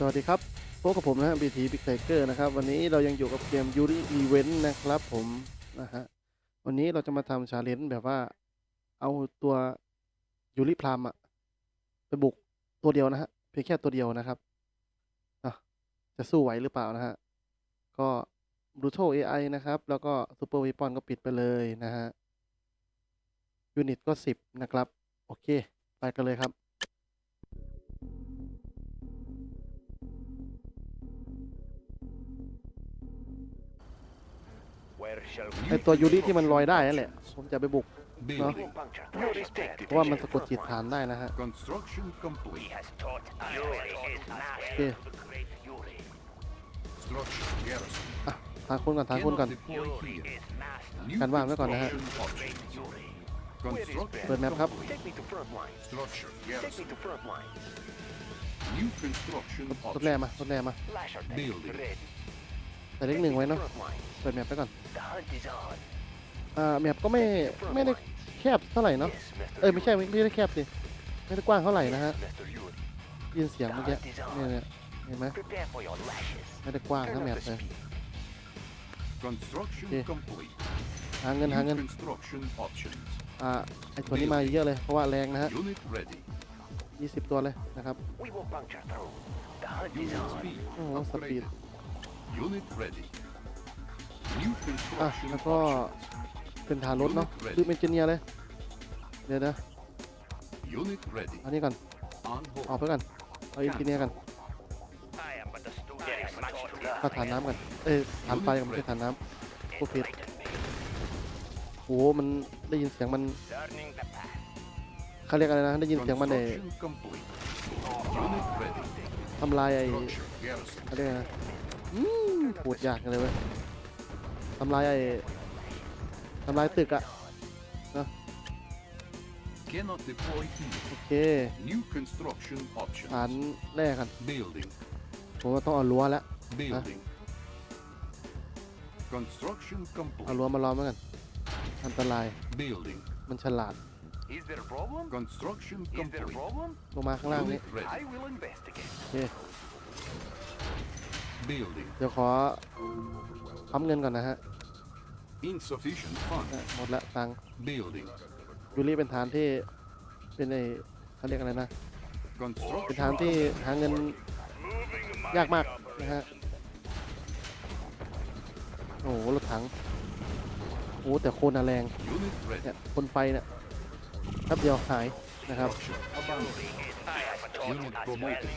สวัสดีครับพบกับผมนะฮะ BT Big Tiger นะครับ วันนี้เรายังอยู่กับเกม Yuri Event นะครับผมนะฮะวันนี้เราจะมาทำชาเลนจ์แบบว่าเอาตัวยูริพรามอะไปบุกตัวเดียวนะฮะเพียงแค่ตัวเดียวนะครับอะจะสู้ไหวหรือเปล่านะฮะก็ Brutal AI นะครับ แล้วก็ Super Weapon ก็ปิดไปเลยนะฮะยูนิตก็ 10 นะครับ โอเค ไปกันเลยครับ ไอตัวยูริที่มันลอยได้นั่นแหละ ผมจะไปบุก Building. เพราะว่ามันสะกดจิตฐานได้นะฮะ Construction complete. โอเค Structure garrison. อะทางคุณก่อนทางคุณก่อน Cannot deploy here. New การบ้านไว้ก่อนนะฮะ construction options. Construction เปิดแมปครับ complete. Take me to front line. Structure Take me garrison. to front line. New construction รถแร่ options. มารถแร่มา แต่เลขหนึ่งไว้เนาะ Front line. เปิดแมปไปก่อน The hunt is on. อ่าแมปก็ไม่ไม่ได้แคบเท่าไหร่เนาะ Yes, Mr. เอ้ยไม่ใช่ไม่ไม่ได้แคบสิไม่ได้กว้างเท่าไหร่นะฮะ Yes, Mr. Yuri. ยินเสียงเมื่อกี้เนี่ยเนี่ยเห็นไหม Prepare for your lashes. ไม่ได้กว้าง Turn ทั้ง up แมป the เลย speed. Construction Okay. complete. หาเงินหา New เงิน construction options. อ่าไอตัวนี้มาเยอะเลยเพราะว่าแรงนะฮะ Unit ready. 20 ตัวเลยนะครับ We will puncture through. The hunt is Unit on. speed. โอ้โหสปีด upgraded. Unit ready. New อะ construction แล้วก็ options. เป็นฐานรถเนาะคือเอนจิเนียร์เลย เดี๋ยวนะ Unit ready. อันนี้ก่อน On ออก hold. ไปก่อน เอาเอนจิเนียร์กัน I am but a student. There is much to learn. เข้าฐานน้ำกัน เอ้ยฐานไฟกันไม่ใช่ฐานน้ำพวกผิด โอ้โหมันได้ยินเสียงมัน Turning the path. เขาเรียกอะไรนะ ได้ยินเสียงมันเนี่ย Construction complete. Unit ready. ทำลายไอ้ Structure garrison. เขาเรียกอะไรนะ อืมพูดยากจังเลยเว้ยทำลายไอ้ทำลายตึกอะ Cannot deploy here. โอเค New construction ฐาน options. แรกกัน Building. ผมว่าต้องเอารั้วแล้ว Building. Construction เอา complete. รั้วมาล้อมไว้กัน อันตราย Building. มันฉลาด Is there a problem? Construction Is there a complete. problem? ลงมาข้างล่างนี้ Unit ready. I will investigate. โอเค Building. เดี๋ยวขอพัมเงินก่อนนะฮะ Insufficient funds. อะหมดละตังค์ Building. ยูริเป็นฐานที่เป็นไอ้เขาเรียกอะไรนะ เป็น Construction. ฐานที่หาเงินยากมากนะฮะ โอ้โหรถถัง โอ้แต่โคนอะแรง Unit เนี่ย ready. คนไฟเนี่ยแป๊บเดียวหายนะครับ Structure abandoned. Unit promoted.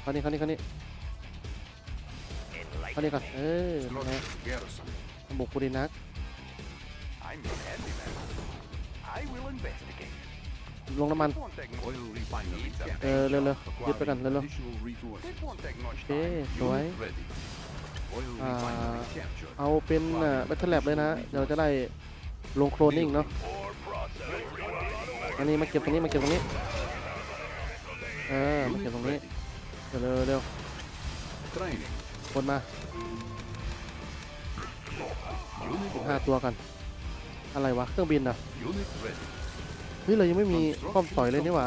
เขานี่เขานี่เขานี่ เขานี่ก่อนเออนะฮะ Structure garrison. บุกบุรีนัก I'm your handyman. I will investigate. ลงน้ำมัน It won't take Oil refinery. เออเร็วๆยึดไปกันเร็ว Additional resources. It won't take ๆ much โอเค time. สวย Unit ready. Oil Ah. refinery captured. เอาเป็นแบตเตอร์แลบเลยนะ เดี๋ยวเราจะได้ลงโคลนนิ่งเนาะ อันนี้มาเก็บตรงนี้มาเก็บตรงนี้ เออมาเก็บ Unit ตรงนี้ ready. เร็วๆเร็ว Training. คนมาห้าตัวกัน อะไรวะ เครื่องบินนะนี่เรายังไม่มีคอมต่อยเลยนี่หว่า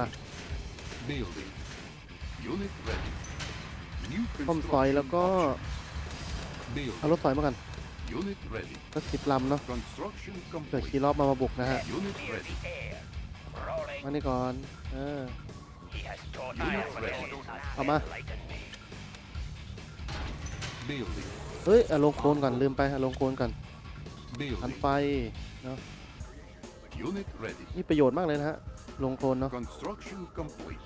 ป้อมต่อยแล้วก็เอารถต่อยมากันสักสิบลำเนาะเกิดขี่รอบมามาบุกนะฮะมานี่ก่อน เออเอามา Building. เฮ้ยเอาลงโคลนก่อนลืมไปเอาลงโคลนก่อน อัน Building. ไฟเนาะ Unit ready. นี่ประโยชน์มากเลยนะฮะ ลงโคลนเนาะ Construction complete.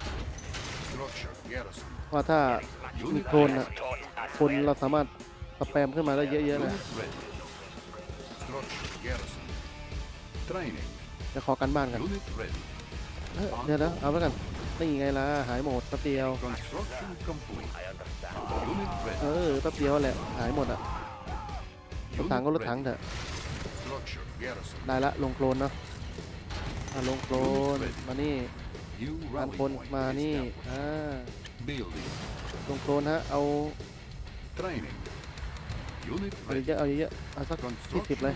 Structure garrison. ว่าถ้ามี Unit โคลนอะ Taught us คน well. เราสามารถสแปมขึ้นมาได้เยอะๆนะ Unit ready. Structure garrison. Training. จะขอกันบ้านกัน Unit ready. เอ้ยเดี๋ยวนะเอาไว้กัน นี่ไงล่ะหายหมดแป๊บเดียว เออแป๊บเดียวแหละหายหมดอะรถถังก็รถถังเถอะได้ละลงโคลนเนาะลงโคลนมานี่พันคนมานี่อ่าลงโคลนฮะเอาเอเยอะเอาเยอะเอาสักที่สิบเลย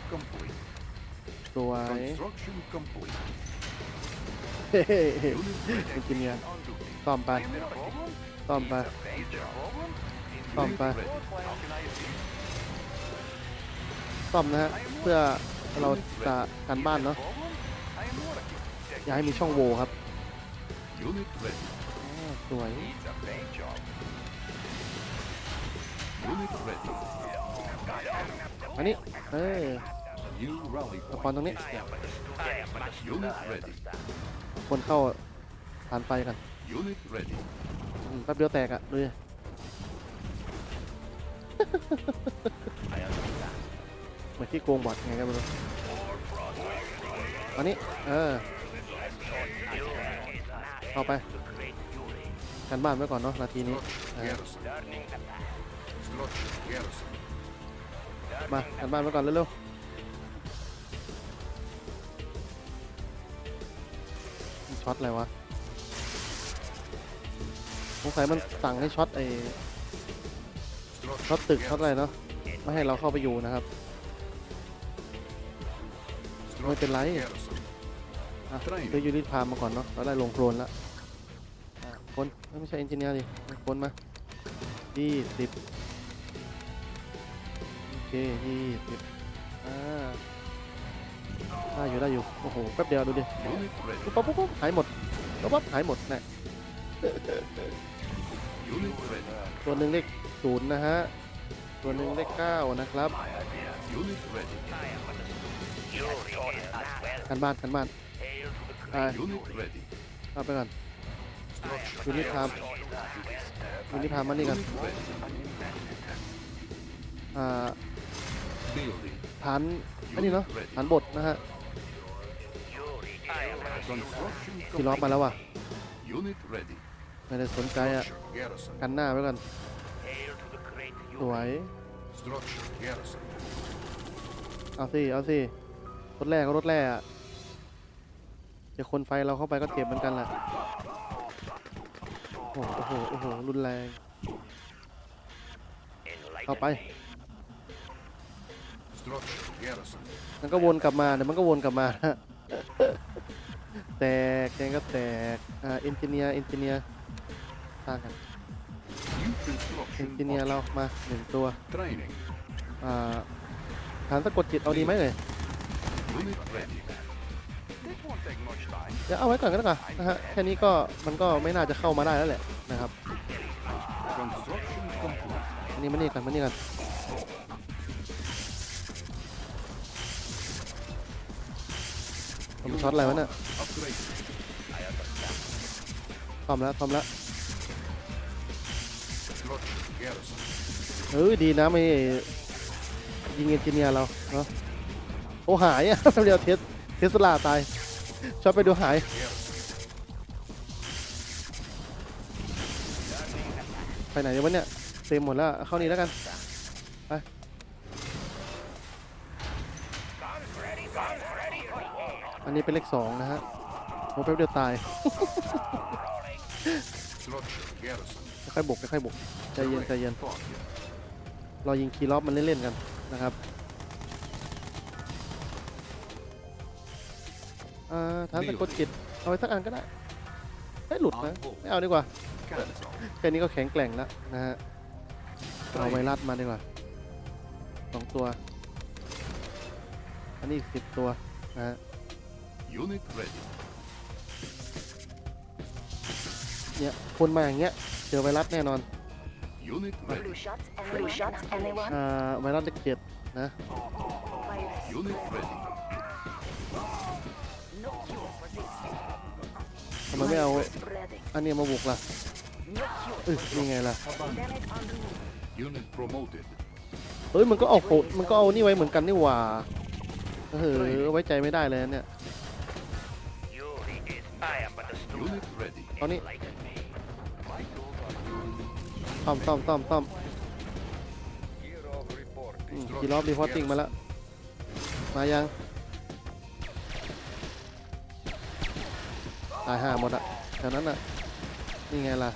ตัวย กินเงี้ยต้อมไปต้อมไปต้อมไปต้อมนะฮะเพื่อเราจะกันบ้านเนาะอย่าให้มีช่องโหว่ครับสวยอันนี้เออสปอนตรงนี้ คนเข้าผ่านไฟกัน Unit ready. อืมแป๊บเดียวแตกอะดูดิ เหมือนที่โกงบอดไงกันไม่รู้อันนี้ เออเข้าไป กันบ้านไว้ก่อนเนาะนาทีนี้ Garrison. Structure garrison. มากันบ้านไว้ก่อนเร็วๆ ช็อตอะไรวะสงสัยมันสั่งให้ช็อตไอ้ช็อตตึกช็อตอะไรเนาะไม่ให้เราเข้าไปอยู่นะครับไม่เป็นไรอะ Training ซื้อยูนิตพามาก่อนเนาะเราได้ลงโครนแล้วอะคนไม่ใช่เอนจิเนียร์ดิคนมายี่สิบโอเคยี่สิบอ่า ได้อยู่ได้อยู่ โอ้โห แป๊บเดียวดูดิปุ๊บปั๊บปุ๊บหายหมดปุ๊บปั๊บหายหมดนะตัวหนึ่งเลขศูนย์นะฮะ ตัวหนึ่งเลขเก้านะครับกันบ้านกันบ้านไปเข้าไปก่อน Structure ยูนิตพามยูนิตพามมานี่กันอ่าฐานอันนี้เนาะฐานบทนะฮะ ที่ล้อมมาแล้วว่ะ Unit ready. ไม่ได้สนใจอะ Structure garrison. กันหน้าไว้ก่อนสวย Structure garrison. เอาสิเอาสิรถแรกก็รถแรกอะเดี๋ยวคนไฟเราเข้าไปก็เจ็บเหมือนกันแหละโอ้โหโอ้โหโอ้โหรุนแรงเข้าไป Structure garrison. มันก็วนกลับมาเดี๋ยวมันก็วนกลับมา แตกแกงก็แตกอ่าเอนจิเนียร์เอนจิเนียร์สร้างกัน New เอน construction. จิเนียร์เรามาหนึ่งตัว Training. อ่าฐานสะกดจิตเอาดีไหมเลย Unit ready. This won't take much time. เดี๋ยวเอาไว้ก่อนก็ได้ก่อนนะฮะแค่นี้ก็มันก็ไม่น่าจะเข้ามาได้แล้วแหละนะครับ Construction complete. อันนี้มานี่กันมานี่กัน ผมช็อตอะไรวะเนี่ย Upgrade. ซ่อมแล้วซ่อมแล้ว Structure garrison. เออดีนะไม่ยิงเอนจิเนียร์เราเนาะโอ้หายอะเดียวเทสเทสลาตายช็อตไปดูหายไปไหนวะเนี่ยเต็มหมดแล้วเข้านี่แล้วกัน อันนี้เป็นเลขสองนะฮะโอ้แป๊บเดียวตาย Structure garrison. ค่อยๆบกค่อยๆบกใจเย็นใจเย็นเรายิงคีย์ล็อบมันเล่นๆกันนะครับอ่าฐานสะกดจิตเอาไว้สักอันก็ได้ไม่หลุดนะไม่เอาดีกว่าแค่นี้ก็แข็งแกร่งแล้วนะฮะเอาไวรัสมาดีกว่าสองตัว อันนี้สิบตัวนะฮะ Unit ready. เนี่ยคนมาอย่างเงี้ยเจอไวรัสแน่นอน Unit ready. Flu shots, flu shots, anyone? อ่าไวรัสเลขเจ็ดนะ Virus. Unit ready. No cure for this. ทำไมไม่เอา Ready. อันนี้มาบุกล่ะ No cure เอ้ยนี่ไงล่ะ Damage on the move. Unit promoted. เฮ้ยมันก็เอาโคมันก็เอานี่ไว้เหมือนกันนี่หว่าเออไว้ใจไม่ได้เลยนะเนี่ย ตอนนี้ Enlighten me. My tools are ซ่อมซ่อมซ่อมซ่อม gear of reporting. กี่รอบรีพอร์ติ้งมาแล้วมายังตายห่าหมดอะแถวนั้นอะนี่ไงล่ะ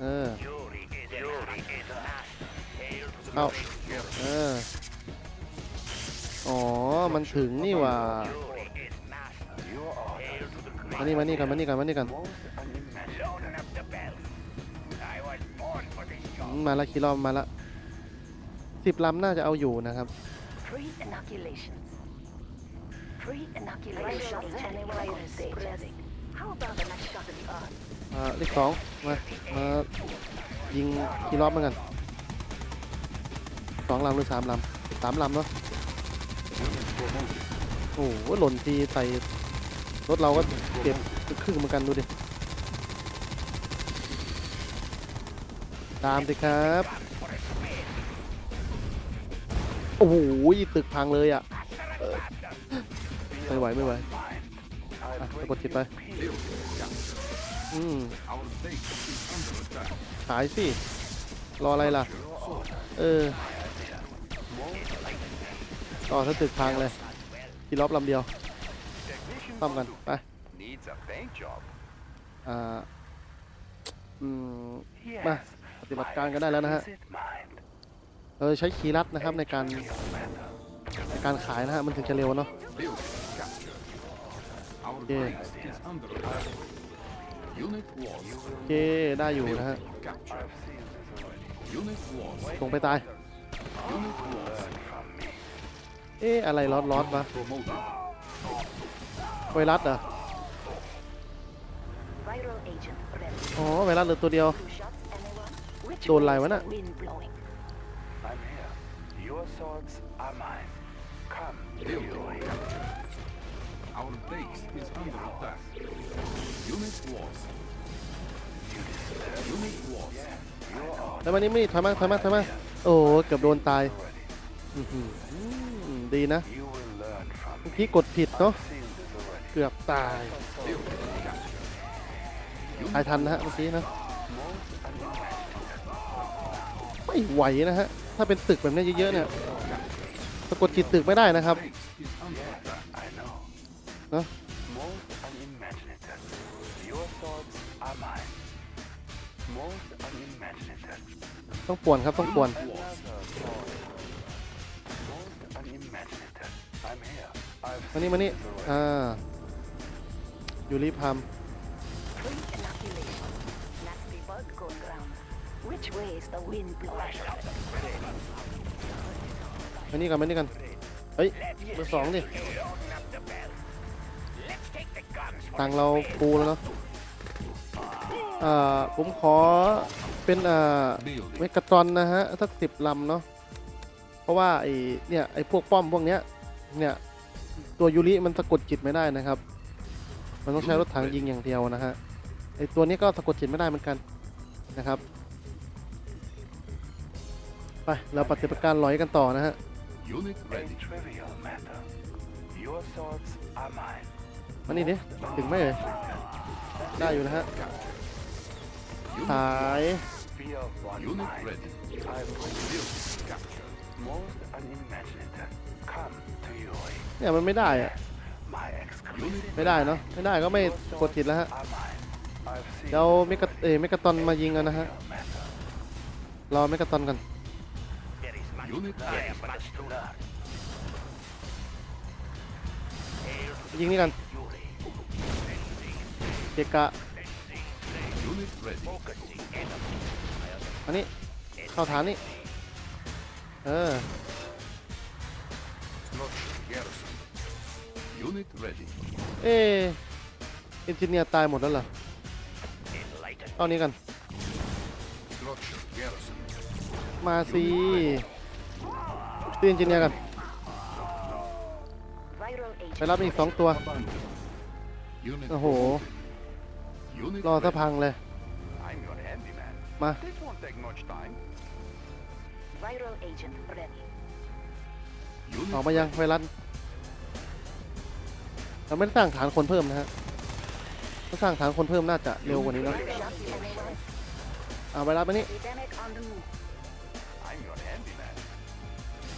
เออ Yuri is. Yuri is an ass. Hail to the เอา Garrison. เออ อ๋อ มันถึงนี่หว่า มานี่มานี่กันมานี่กันมานี่กัน and loading up the bell. มมาละคีรอบมาละสิบลำน่าจะเอาอยู่นะครับ Free inoculations. Free inoculations. Anywhere virus spreading. How about a nice shot of the earth? อ่าเลขสองมามายิงคีรอบเหมือนกันสองลำหรือสามลำสามลำเนาะ Unit promoted. โอ้โหหล่นทีใส่ รถเราก็เก็บครึ่งเหมือนกันดูดิ ตามสิครับ โอ้โหตึกพังเลยอะ ไม่ไหวไม่ไหวอะไปกดจิตไป อืม Our base is under attack. ขายสิ รออะไรล่ะ เออต่อถ้าตึกพังเลยที่รอบลำเดียว ซ่อมกันไป Needs a paint job. อ่าอืมมาปฏิบัติการกันได้แล้วนะฮะเราจะใช้คีย์ลัดนะครับในการในการขายนะฮะมันถึงจะเร็วเนาะ Building captured. Our Yeah. base is under attack. Unit lost. โอเคได้อยู่นะฮะ Captured. Unit lost. ส่งไปตาย Unit lost. เอ๊ะอะไรร้อนร้อนๆวะ Promoted. ไวรัสเหรอ Viral agent ready. อ๋อไวรัสเหลือตัวเดียว Two shots, anyone? Which โดนอะไรวะ way is น่ะ the wind blowing? I'm here. Your swords are mine. Come to Building you. captured. Our base is under attack. Unit lost. Unit lost. แล้วมานี่ไม่ถอยมาถอยมาถอยมาโอ้โหเกือบโดนตายอื้อหืออืมดีนะ You will learn from เมื่อกี้กดผิดเนาะ sealed this already. เกือบตายตายทันนะฮะเมื่อกี้นะ ไม่ไหวนะฮะ ถ้าเป็นตึกแบบนี้เยอะๆเนี่ยสะกดจิตตึกไม่ได้นะครับนะต้องป่วนครับต้องป่วนมานี่มานี่อ่า ยูริพัม Free inoculation. Nasty bug going round. Which way is the wind blowing? มานี่กันมานี่กัน เฮ้ยเบอร์สองดิตังค์เราปูแล้วเนาะอ่าผมขอเป็นอ่า Building. เมกะตรอนนะฮะ สักสิบลำเนาะ เพราะว่าไอเนี่ยไอพวกป้อมพวกเนี้ย เนี่ย ตัวยูริมันสะกดจิตไม่ได้นะครับ มันต้องใช้รถถังยิงอย่างเดียวนะฮะไอตัวนี้ก็สะกดจิตไม่ได้เหมือนกันนะครับไปเราปฏิบัติการลอยกันต่อนะฮะ Unit A ready. trivial matter. Your swords are mine. มานี่ดิถึงไหมเอ่ยได้อยู่นะฮะ Unit ขาย Fear one Unit mine. ready. I bring Building captured. most unimaginative. Come to you. เนี่ยมันไม่ได้อะ My exclusive. ไม่ได้เนาะไม่ได้ก็ไม่กดติดแล้วฮะเดี๋ยวเมกะเอเมกะตอนมายิงกันนะฮะรอเมกะตอนกันยิงนี่กันเกกะอันนี้เข้าฐานนี่เออ Unit ready. เอเอนจิเนียร์ตายหมดแล้วเหรอ Enlighten. เอานี้กัน Structure garrison. มาสิตีเอนจิเนียร์กัน Viral ไป agent. รับอีกสองตัว Unit โอ้โห promoted. Unit รอถ้า ready. พังเลย I'm your handyman. มา This won't take much time. Viral agent ready. Unit ออกมายังไวรัส เราไม่ได้สร้างฐานคนเพิ่มนะฮะถ้าสร้างฐานคนเพิ่มน่าจะเร็วกว่านี้นะเอาไปรับไปนี่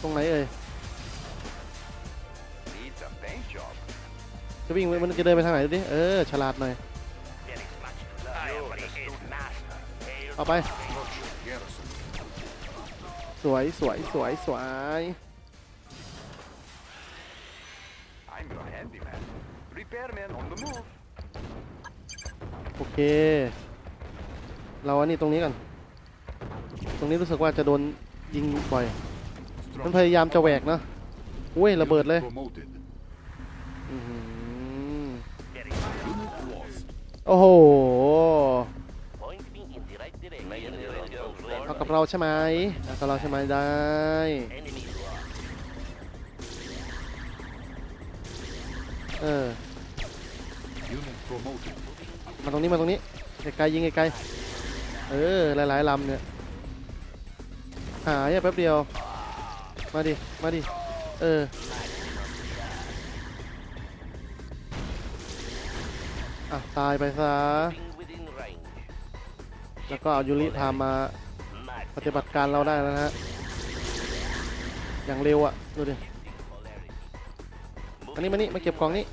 ตรงไหนเอ่ย จะวิ่งมันจะเดินไปทางไหนดูดิ เออ ฉลาดหน่อย เอาไป สวยสวยสวยสวย I'm your handyman. Repairman on the move. โอเค เราอันนี้ตรงนี้กันสรงนี้รู้สึกว่าจะโดนยิงบ่อย มันพ Structure ยายามจะแหวกเนาะอุ้ยระเบิดเลย promoted. อื้อหือ Unit lost. โอ้โห Point me in the right direction. เอากับเราใช่ไหมเอากับเราใช่ไหมได้ Enemy lost. เออ Unit promoted. มาตรงนี้มาตรงนี้ไกลๆยิงไกลๆเออหลายๆลำเนี่ยหายแป๊บเดียว มาดิ มาดิ เออ อะ ตายไปซะ แล้วก็เอายูริพามาปฏิบัติการเราได้แล้วนะฮะ อย่างเร็วอะดูดิ อันนี้มานี่มาเก็บกล่องนี้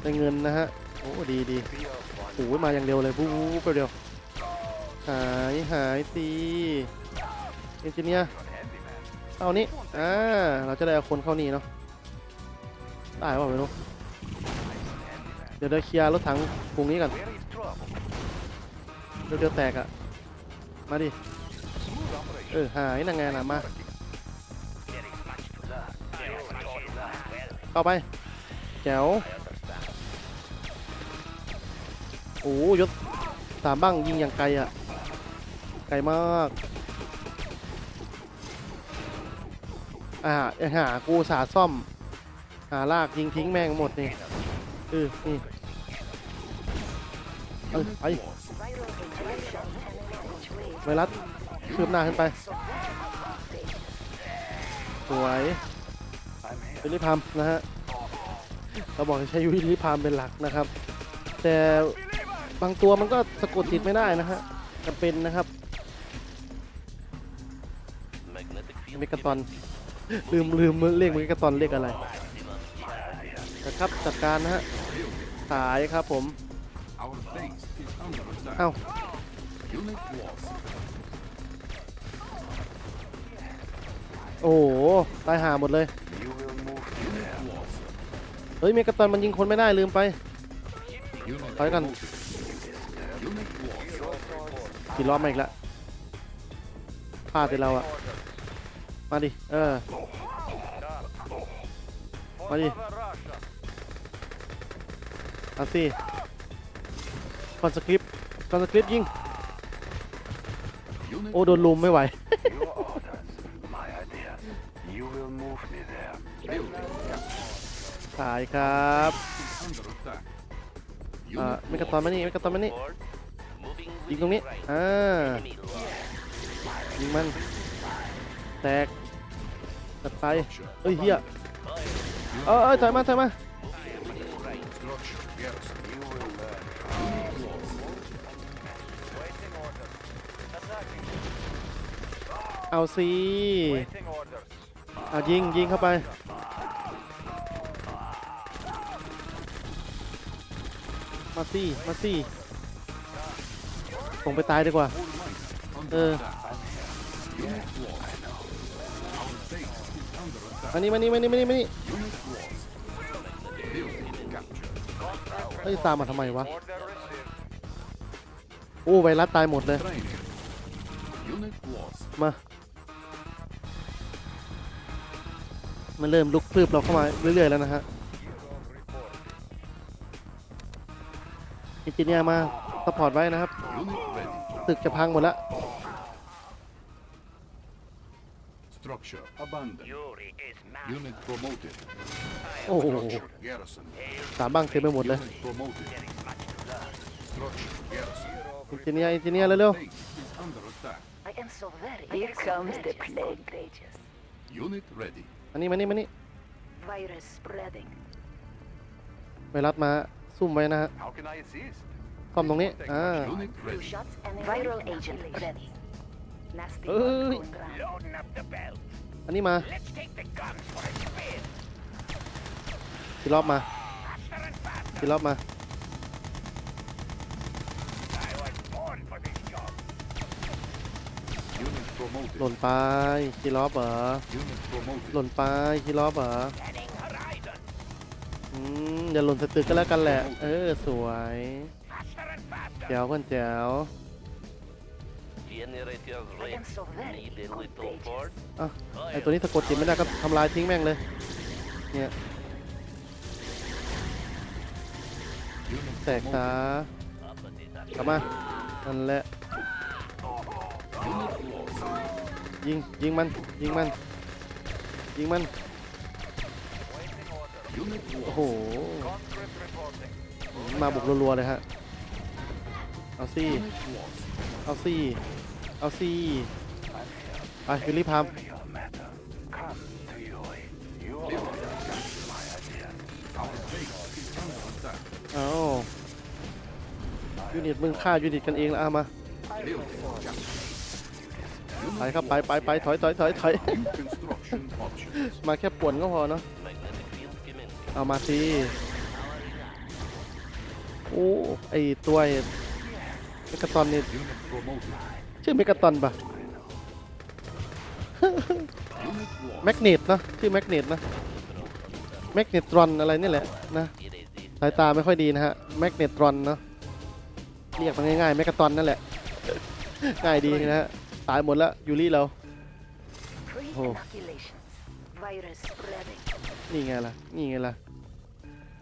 ได้เงินนะฮะ โอ้ดีดีโอ้ยมาอย่างเร็วเลยปุ๊บปุ๊บปุ๊บเดียวหายหายสิเอนจิเนียร์เอานี้อ่า เราจะได้เอาคนเข้านี่เนาะ ได้ป่ะไม่รู้ เดี๋ยวเดี๋ยวเคลียร์รถถังกรุงนี้ก่อนเดี๋ยวเดี๋ยวแตกอะมาดิ เออ หายนังไงน่ะ มา เข้าไป แจ๋ว อ้ยศสามบ้างยิงอย่างไกลอะ ไกลมาก อ่าอ้หากูสาซ่อม หาลากยิงทิ้งแม่งหมดนี่เออนี่เออไปไวรัสคืบหน้าขึ้นไป สวย I'm here. วิริพามนะฮะเราบอกให้ใช้วิลลิพามเป็นหลักนะครับ แต่ บางตัวมันก็สะกดจิตไม่ได้นะฮะจำเป็นนะครับเมกะตอนลืมลืมเลขเมกะตอนเลขอะไรนะครับจัดการนะฮะขายครับผมเอ้าโอ้โหตายหาหมดเลยเฮ้ยเมกะตอนมันยิงคนไม่ได้ลืมไป Unit Phải cần. promoted. Unit lost. กี่รอบมาอีกแล้วพลาดไปเราอะมาดิ เออ มาดิอาสิคอนสคริปคอนสคริปยิง โอ้โดนลุมไม่ไหว ตายครับ อ่าไม่กระตอนมานี่ไม่กระตอนมานี่ ยิงตรงนี้ อ่า ยิงมัน แตกตัดไปเอ้ยเฮียเออเออถอยมาถอยมาเอาสิเอายิงยิงเข้าไปมาสิมาสิ งไปตายดีกว่า Under Uh. attack. Unit lost. Our base is under attack. อันนี้มานี่มานี่มานี่มานี่เฮ้ยตามมาทำไมวะ โอ้ไวรัสตายหมดเลย มา มันเริ่มลุกพลืบเราเข้ามาเรื่อยๆแล้วนะฮะอินจิเนียร์มา สปอร์ตไว้นะครับ Unit ready. ตึกจะพังหมดแล้ว Structure abandoned. Yuri is mad. Unit promoted. โอ้โห Structure garrison. สามบ้างเต็มไปหมดเลย Unit promoted. Structure garrison. อินจิเนียร์อินจิเนียร์เร็ว Base is under attack. I am so very. Here comes the plague pages. Unit ready. ๆ อันนี้มานี่มานี่ Virus spreading. ไวรัสมาซุ่มไว้นะฮะ How can I assist? ซ่อมตรงนี้อ่า Unit Two ready. shots and viral agent ready. Nasty Ơi. one going round. Loading up the belt. อันนี้มา Let's take the guns for a spin. กี่รอบมา Faster and faster. กี่รอบมา I was born for this job. Unit promoted. หล่นไปกี่รอบเหรอ Unit promoted. หล่นไปกี่รอบเหรอ Scanning horizon. อืมอย่าหล่นสตึกก็แล้วกันแหละ เออ สวย แจ๋วเพื่อนแจ๋ว Generators ready. am so very Need a good little pages. board? อะไอตัวนี้สะกดจิตไม่ได้ก็ทำลายทิ้งแม่งเลย เนี่ย แตกตากลับมานั่นแหละ Unit lost. ยิงยิงมันยิงมันยิงมัน Unit โอ้ lost. โหมาบุกรัวๆเลยฮะ เอาซี่ Unit lost. เอาซี่เอาซี่ไปฟิลิปพาม Real matter. Come to you. You are my idea. Our base is under attack. เอายูนิตมึงฆ่ายูนิตกันเองแล้วเอามา Building captured. ไปครับไปไปไปถอยถอยถอยถอย New construction options. มาแค่ป่วนก็พอเนาะ Magnetic field commencing. เอามาสิโอ้ไอตัวไอ้ เมกาตอนนี่ชื่อเมกาตอนปะแมกเนตนะชื่อแมกเนตนะแมกเนตรอนอะไรนี่แหละนะสายตาไม่ค่อยดีนะฮะแมกเนตรอนเนาะเรียกมันง่ายๆแมกาตอนนั่นแหละง่ายดีนะฮะตายหมดแล้วยูริเรา Free Oh. inoculations. Virus spreading. นี่ไงล่ะนี่ไงล่ะ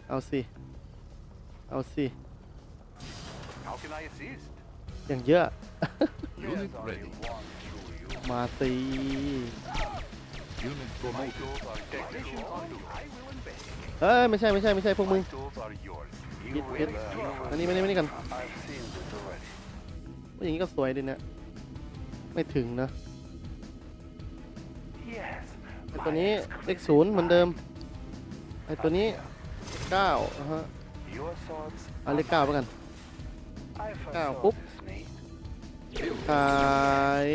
เอาสิเอาสิ How can I assist? อย่างเยอะ Unit ready. มาสิ Unit promoted. Technician on duty. I will investigate. เอ้ยไม่ใช่ไม่ใช่ไม่ใช่พวกมึง Tools are yours. พิ You ดพิด will learn. อันนี้ไม่ได้ไม่ได้กัน I've seen this already. ผู้หญิงนี้ก็สวยดีนะ ไม่ถึงนะ Yes. ไอตัวนี้เลขศูนย์เหมือนเดิม ไอตัวนี้เก้านะฮะ Your thoughts เอาเลขเก้าไปกัน I เก้า foresaw ปุ๊บ this need. ขาย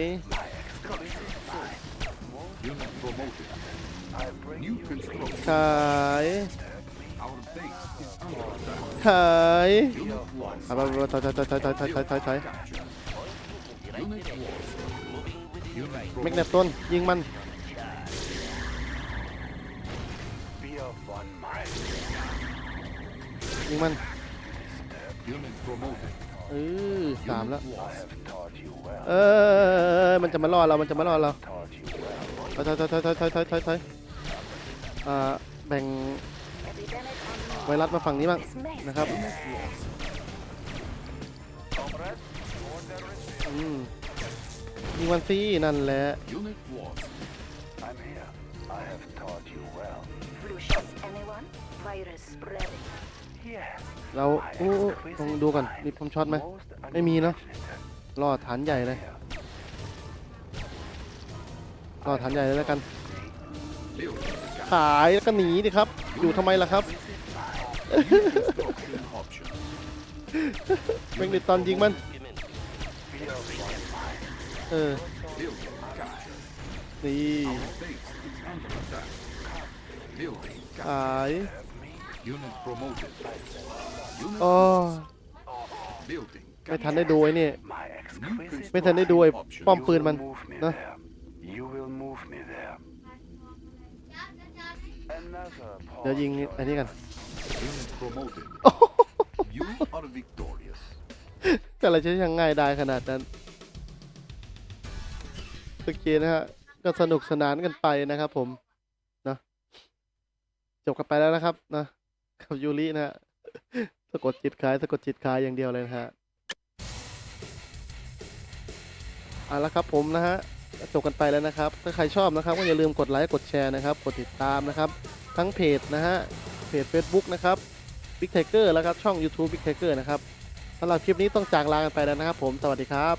ขายขายเอาไปถอยถอยถอยถอยถอยถอยถอยถอยถอแมกเนตต้นยิงมันยิงมัน เออสามแล้ว Unit I lost. have taught you well. เออมันจะมาล่อเรา มันจะมาล่อเรา Taught you well. ถอยถอยถอยถอยถอยถอยถอยถอยถอยอ่าแบ่ง Epidemic on ไวรัสมาฝั่งนี้บ้าง this maze. นะครับ Unit lost. Comrade, order received. อืมยิงมันสินั่นแหละ เราโอ้ลองดูกันมีพมช็อตไหมไม่มีนาะรอฐานใหญ่เลยรอฐานใหญ่เลยแล้วกัน ขายแล้วก็หนีดิครับ อยู่ทำไมล่ะครับเมกดิตตอนยิงมัน เออ นี่ขาย Unit promoted. Unit อ๋อ building ไม่ทันได้ดูไอ้นี่ My exquisite ไม่ทันได้ดูไอ้ป้อม You ปืน will มัน move me นะ there. You will move me there. Another เดี๋ยวยิง pause อันนี้กัน Unit promoted. You are victorious. แต่อะไรจะยังง่ายได้ขนาดนั้นโอเคนะฮะ ก็สนุกสนานกันไปนะครับผม นะ จบกันไปแล้วนะครับนะ กับยูรินะฮะสะกดจิตขายสะกดจิตขายอย่างเดียวเลยนะฮะเอาละครับผมนะฮะจบกันไปแล้วนะครับ ถ้าใครชอบนะครับ ก็อย่าลืมกดไลค์กดแชร์นะครับ กดติดตามนะครับ ทั้งเพจนะฮะเพจ Facebook นะครับ Big Tiger แล้วครับช่อง YouTube Big Tiger นะครับสำหรับคลิปนี้ต้องจากลากันไปแล้วนะครับผมสวัสดีครับ